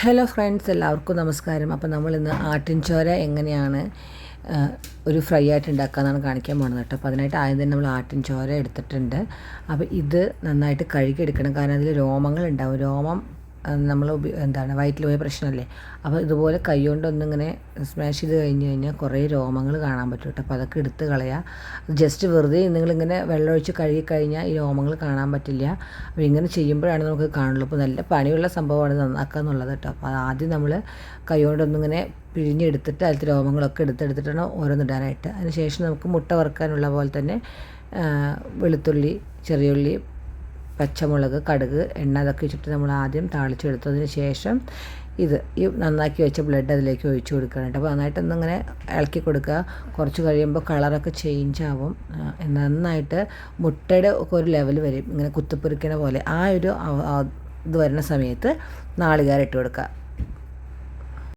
Hello friends എല്ലാവർക്കും നമസ്കാരം. അപ്പോൾ നമ്മൾ ഇന്ന് ആട്ടിൻചോര എങ്ങനെയാണ് ഒരു ഫ്രൈ ആയിട്ട് ഉണ്ടാക്കാമെന്നാണ് കാണിക്കാൻ പോകുന്നത് കേട്ടോ. അപ്പോൾ അതിനായിട്ട് ആദ്യം തന്നെ നമ്മൾ ആട്ടിൻചോര എടുത്തിട്ടുണ്ട്. അപ്പോൾ ഇത് നന്നായിട്ട് കഴുകിയെടുക്കണം. കാരണം അതിൽ രോമങ്ങൾ ഉണ്ടാവും. രോമം നമ്മൾ എന്താണ് വയറ്റിൽ പോയ പ്രശ്നമല്ലേ അപ്പോൾ ഇതുപോലെ കൈ കൊണ്ടൊന്നിങ്ങനെ സ്മാഷ് ചെയ്ത് കഴിഞ്ഞ് കഴിഞ്ഞാൽ കുറേ രോമങ്ങൾ കാണാൻ പറ്റും കേട്ടോ. അപ്പോൾ അതൊക്കെ എടുത്ത് കളയുക ജസ്റ്റ് വെറുതെ നിങ്ങളിങ്ങനെ വെള്ളമൊഴിച്ച് കഴുകി കഴിഞ്ഞാൽ ഈ രോമങ്ങൾ കാണാൻ പറ്റില്ല. അപ്പോൾ ഇങ്ങനെ ചെയ്യുമ്പോഴാണ് നമുക്ക് കാണുള്ളൂ. അപ്പോൾ നല്ല പണിയുള്ള സംഭവമാണ് നന്നാക്കുക എന്നുള്ളത് കേട്ടോ. അപ്പോൾ ആദ്യം നമ്മൾ കൈ കൊണ്ടൊന്നിങ്ങനെ പിഴിഞ്ഞെടുത്തിട്ട് അതിലത്തെ രോമങ്ങളൊക്കെ എടുത്തെടുത്തിട്ടാണ് ഓരോന്നിടാനായിട്ട് അതിന് ശേഷം നമുക്ക് മുട്ട വറുക്കാനുള്ള പോലെ തന്നെ വെളുത്തുള്ളി ചെറിയുള്ളി പച്ചമുളക് കടുക് എണ്ണ അതൊക്കെ വെച്ചിട്ട് നമ്മൾ ആദ്യം താളിച്ചെടുത്തതിന് ശേഷം ഇത് ഈ നന്നാക്കി വെച്ച ബ്ലഡ് അതിലേക്ക് ഒഴിച്ചു കൊടുക്കാനായിട്ട് അപ്പോൾ നന്നായിട്ട് ഇങ്ങനെ ഇളക്കി കൊടുക്കുക. കുറച്ച് കഴിയുമ്പോൾ കളറൊക്കെ ചേഞ്ച് ആവും. നന്നായിട്ട് മുട്ടയുടെ ഒക്കെ ഒരു ലെവൽ വരും. ഇങ്ങനെ കുത്തിപ്പൊരിക്കണ പോലെ ആ ഒരു ഇത് വരുന്ന സമയത്ത് നാളികേരം ഇട്ട് കൊടുക്കുക.